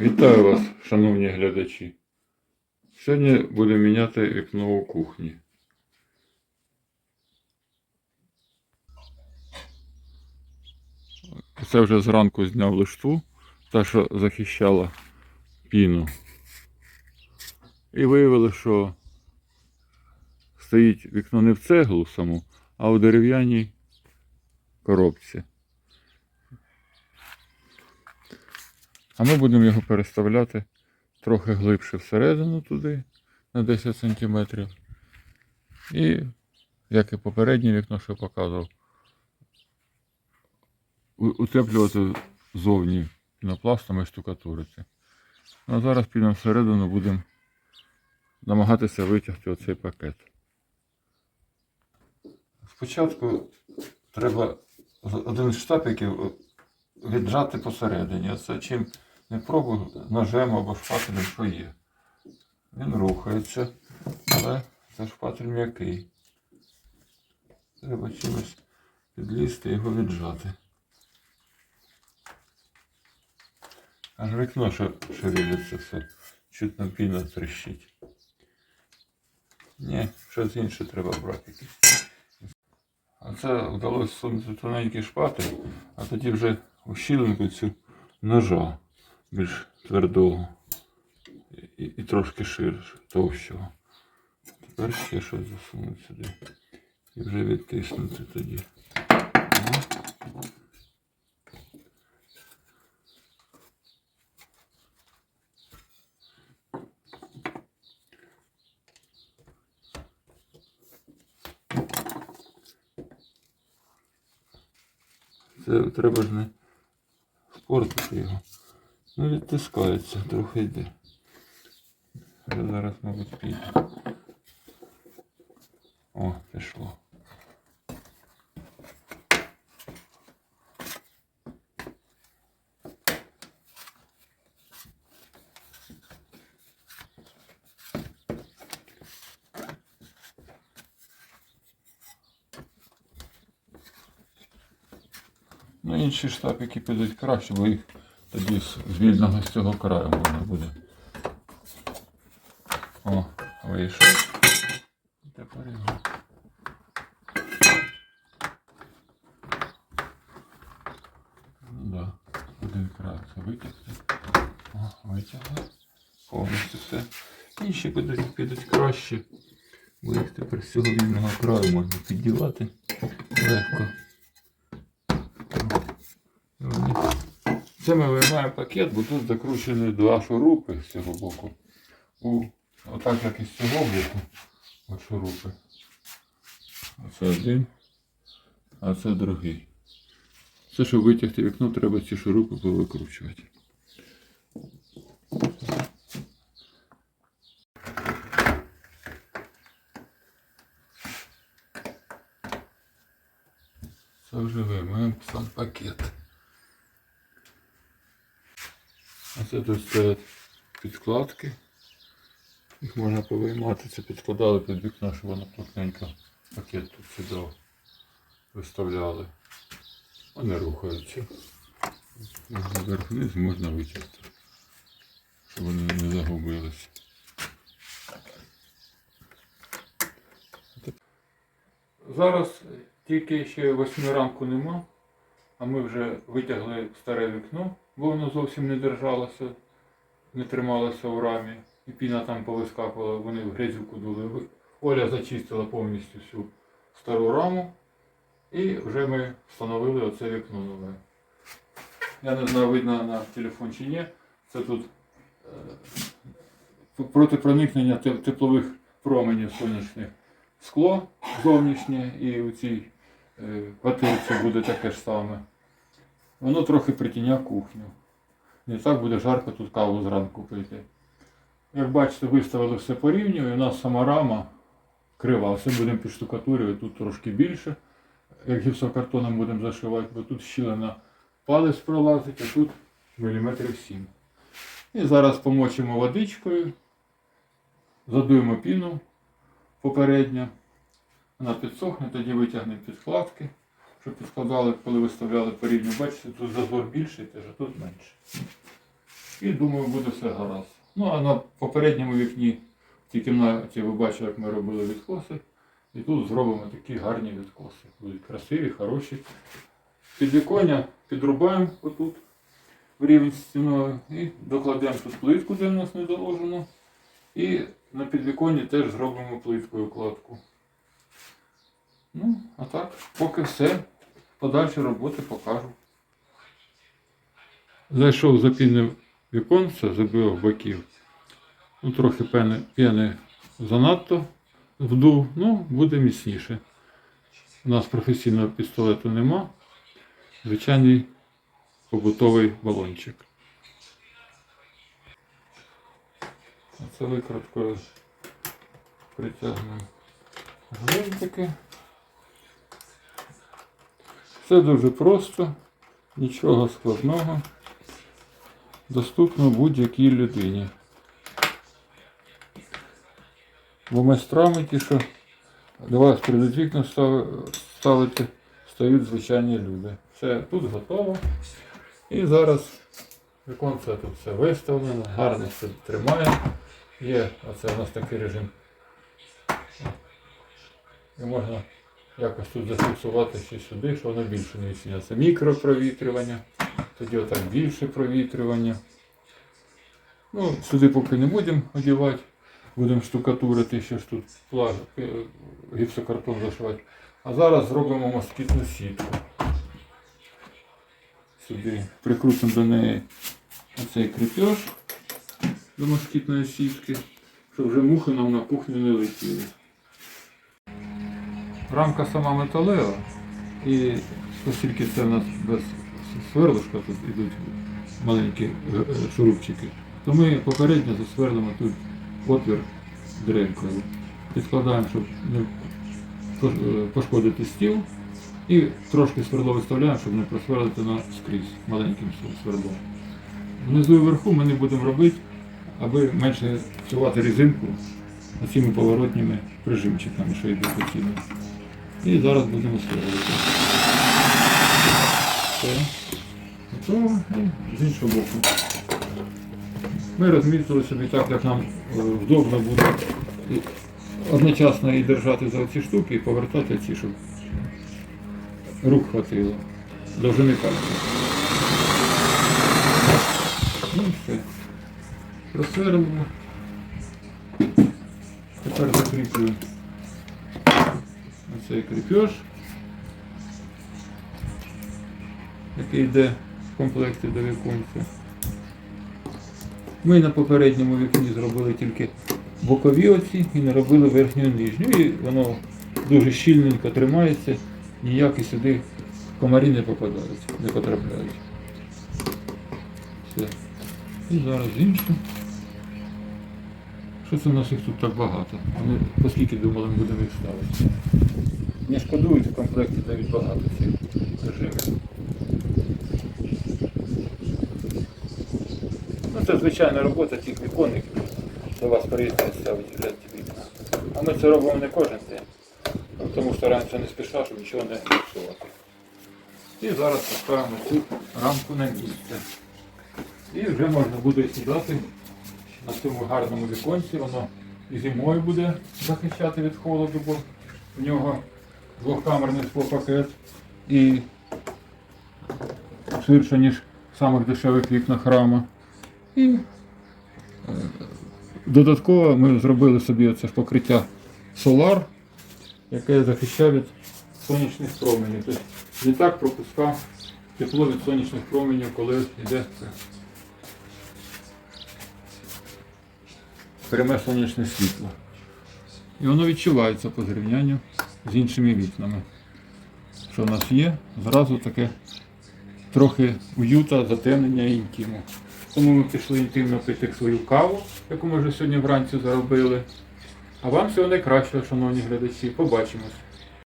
Вітаю вас, шановні глядачі. Сьогодні будемо міняти вікно у кухні. Це вже зранку зняв лиштву, та що захищала піну. І виявили, що стоїть вікно не в цеглу саму, а у дерев'яній коробці. А ми будемо його переставляти трохи глибше всередину туди, на 10 см. І, як і попереднє вікно, що я показував, утеплювати зовні пінопластом і штукатурити. Ну, а зараз підемо всередину, будемо намагатися витягти оцей пакет. Спочатку треба один з штапиків віджати посередині. Це чим не пробую ножем або шпателем, що є. Він рухається, але це шпатель м'який. Треба чимось підлізти і його віджати. Аж вікно шевелиться все. Чутно піна тріщить. Ні, щось інше треба брати. А це вдалося сунути тоненький шпатель, а тоді вже у щілинку цю ножа більш твердого і, і трошки ширше, товщого. Тепер ще щось засунути сюди. І вже відтиснути тоді. Це треба ж не спортити його. Ну, відтискається, трохи йде. Вже зараз, мабуть, піде. О, пішло. Ну, інші штапики підуть краще, бо їх тоді з вільного з цього краю можна буде. О, вийшов. Тепер його. Ну да, один край це витягти. О, витягли. Повністю все. Інші підуть, підуть краще. Бо їх тепер з цього вільного краю можна піддівати легко. Це ми виймаємо пакет, бо тут закручені два шурупи з цього боку. У, отак як і з цього боку. От шурупи. Оце один, а це другий. Це, щоб витягти вікно, треба ці шурупи повикручувати. Це вже виймаємо сам пакет. Це тут стоять підкладки. Їх можна повиймати, це підкладали під вікно, щоб воно плотненько пакет тут сюди виставляли. Вони рухаються. Вверх вниз можна витягти, щоб вони не загубилися. Зараз тільки ще 8 ранку нема, а ми вже витягли старе вікно, воно зовсім не держалося, не трималося у рамі. І піна там повискакувала, вони в грязюку дули. Оля зачистила повністю всю стару раму. І вже ми встановили оце вікно нове. Я не знаю, видно на телефон чи ні. Це тут е, проти проникнення теплових променів сонячних скло зовнішнє і у цій е, квартирці буде таке ж саме. Воно трохи притіняє кухню. Не так буде жарко тут каву зранку пити. Як бачите, виставили все по рівню, і у нас сама рама крива. Все будемо підштукатурювати, тут трошки більше. Як гіпсокартоном будемо зашивати, бо тут щілина палець пролазить, а тут міліметрів 7. І зараз помочимо водичкою, задуємо піну попередньо. Вона підсохне, тоді витягнемо підкладки, щоб підкладали, коли виставляли по рівню. Бачите, тут зазор більший, теж, а тут менше. І думаю, буде все гаразд. Ну а на попередньому вікні в цій кімнаті ви бачили, як ми робили відкоси. І тут зробимо такі гарні відкоси. Будуть красиві, хороші. Підвіконня підрубаємо отут в рівень стіною і докладемо тут плитку, де в нас не доложено. І на підвіконні теж зробимо плиткою кладку. Ну, а так, поки все. Подальші роботи покажу. Зайшов запільне віконце з обох боків. Ну, трохи пени, пени занадто вдув, ну, буде міцніше. У нас професійного пістолету нема. Звичайний побутовий балончик. Це викруткою притягнемо гвинтики. Все дуже просто, нічого складного. Доступно будь-якій людині. Бо майстрами ті, що до вас перед став- ставити, стають звичайні люди. Все тут готово. І зараз віконце тут все виставлено, гарно все тримає. Є оце у нас такий режим. І можна якось тут зафіксувати ще сюди, що воно більше не відсіняє. Це мікропровітрювання, тоді отак більше провітрювання. Ну, сюди поки не будемо одягати, будемо штукатурити, ще ж тут е, гіпсокартон зашивати. А зараз зробимо москітну сітку. Сюди прикрутимо до неї оцей кріпеж до москітної сітки, щоб вже мухи нам на кухню не летіли. Рамка сама металева, і оскільки це в нас без сверлишка, тут йдуть маленькі е, е, шурупчики, то ми попередньо засверлимо тут отвір дрелькою. Підкладаємо, щоб не е, пошкодити стіл. І трошки сверло виставляємо, щоб не просверлити на скрізь маленьким сверлом. Внизу і вверху ми не будемо робити, аби менше фіксувати резинку цими поворотніми прижимчиками, що йдуть по тілу. І зараз будемо сверлити. Все. Готово. І з іншого боку. Ми розмітили собі так, як нам е, вдобно буде одночасно і держати за ці штуки, і повертати ці, щоб рук хватило. Довжини пальця. Ну все. Просверлимо. Тепер закріплюємо оцей кріпеж, який йде в комплекті до віконця. Ми на попередньому вікні зробили тільки бокові оці і не робили верхню і нижню. І воно дуже щільненько тримається, ніякі сюди комарі не попадають, не потрапляють. Все. І зараз інше. Що це у нас їх тут так багато? Ми оскільки думали, ми будемо їх ставити. Не шкодують, в комплекті дають багато цих режимів. Ну, це звичайна робота тих віконників. До вас приїздять ставити гляд вікна. А ми це робимо не кожен день. Тому стараємося не спіша, щоб нічого не фіксувати. І зараз поставимо цю рамку на місце. І вже можна буде сідати на цьому гарному віконці. Воно і зимою буде захищати від холоду, бо в нього двохкамерний склопакет і ширше, ніж в самих дешевих вікнах рама. І е, додатково ми зробили собі оце покриття Solar, яке захищає від сонячних променів. Тобто літак пропускав тепло від сонячних променів, коли йде пряме сонячне світло. І воно відчувається по зрівнянню з іншими вікнами. Що в нас є, зразу таке трохи уюта, затемнення і інтиму. Тому ми пішли інтимно пити свою каву, яку ми вже сьогодні вранці заробили. А вам всього найкращого, шановні глядачі. Побачимось.